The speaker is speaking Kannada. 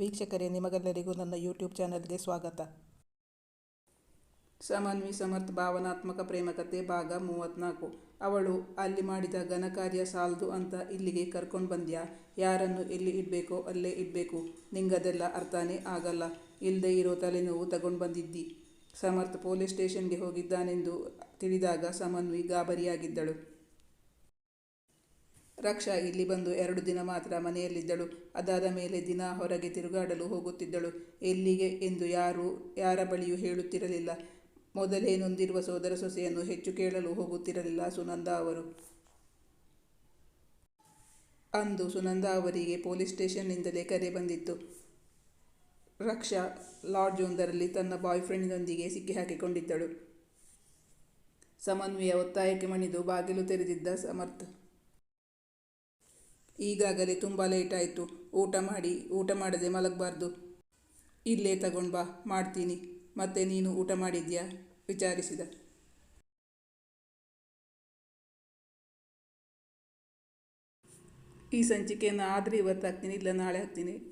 ವೀಕ್ಷಕರೇ, ನಿಮಗೆಲ್ಲರಿಗೂ ನನ್ನ ಯೂಟ್ಯೂಬ್ ಚಾನಲ್ಗೆ ಸ್ವಾಗತ. ಸಮನ್ವಿ ಸಮರ್ಥ ಭಾವನಾತ್ಮಕ ಪ್ರೇಮಕತೆ ಭಾಗ ಮೂವತ್ತ್ನಾಲ್ಕು ಅವಳು, ಅಲ್ಲಿ ಮಾಡಿದ ಘನಕಾರ್ಯ ಸಾಲದು ಅಂತ ಇಲ್ಲಿಗೆ ಕರ್ಕೊಂಡು ಬಂದ್ಯಾ? ಯಾರನ್ನು ಎಲ್ಲಿ ಇಡಬೇಕೋ ಅಲ್ಲೇ ಇಡಬೇಕು. ನಿಂಗದೆಲ್ಲ ಅರ್ಥನೇ ಆಗಲ್ಲ. ಇಲ್ಲದೆ ಇರೋ ತಲೆನೋವು ತಗೊಂಡು ಬಂದಿದ್ದಿ. ಸಮರ್ಥ ಪೊಲೀಸ್ ಸ್ಟೇಷನ್ಗೆ ಹೋಗಿದ್ದಾನೆಂದು ತಿಳಿದಾಗ ಸಮನ್ವಿ ಗಾಬರಿಯಾಗಿದ್ದಳು. ರಕ್ಷಾ ಇಲ್ಲಿ ಬಂದು ಎರಡು ದಿನ ಮಾತ್ರ ಮನೆಯಲ್ಲಿದ್ದಳು. ಅದಾದ ಮೇಲೆ ದಿನ ಹೊರಗೆ ತಿರುಗಾಡಲು ಹೋಗುತ್ತಿದ್ದಳು. ಎಲ್ಲಿಗೆ ಎಂದು ಯಾರು, ಯಾರ ಬಳಿಯೂ ಹೇಳುತ್ತಿರಲಿಲ್ಲ. ಮೊದಲೇ ನೊಂದಿರುವ ಸೋದರ ಸೊಸೆಯನ್ನು ಹೆಚ್ಚು ಕೇಳಲು ಹೋಗುತ್ತಿರಲಿಲ್ಲ ಸುನಂದ ಅವರು. ಅಂದು ಸುನಂದ ಅವರಿಗೆ ಪೊಲೀಸ್ ಸ್ಟೇಷನ್ನಿಂದಲೇ ಕರೆ ಬಂದಿತ್ತು. ರಕ್ಷಾ ಲಾಡ್ಜೊಂದರಲ್ಲಿ ತನ್ನ ಬಾಯ್ ಫ್ರೆಂಡ್ನೊಂದಿಗೆ ಸಿಕ್ಕಿಹಾಕಿಕೊಂಡಿದ್ದಳು ಸಮನ್ವಯ ಒತ್ತಾಯಕ್ಕೆ ಮಣಿದು ಬಾಗಿಲು ತೆರೆದಿದ್ದ ಸಮರ್ಥ ಈಗಾಗಲೇ ತುಂಬ ಲೇಟ್ ಆಯಿತು. ಊಟ ಮಾಡಿ, ಊಟ ಮಾಡದೆ ಮಲಗಬಾರ್ದು. ಇಲ್ಲೇ ತಗೊಂಡು ಬಾ, ಮಾಡ್ತೀನಿ. ಮತ್ತೆ ನೀನು ಊಟ ಮಾಡಿದ್ಯಾ? ವಿಚಾರಿಸಿದ. ಈ ಸಂಚಿಕೆಯನ್ನು ಆದರೆ ಇವತ್ತು ಹಾಕ್ತೀನಿ, ಇಲ್ಲ ನಾಳೆ ಹಾಕ್ತೀನಿ.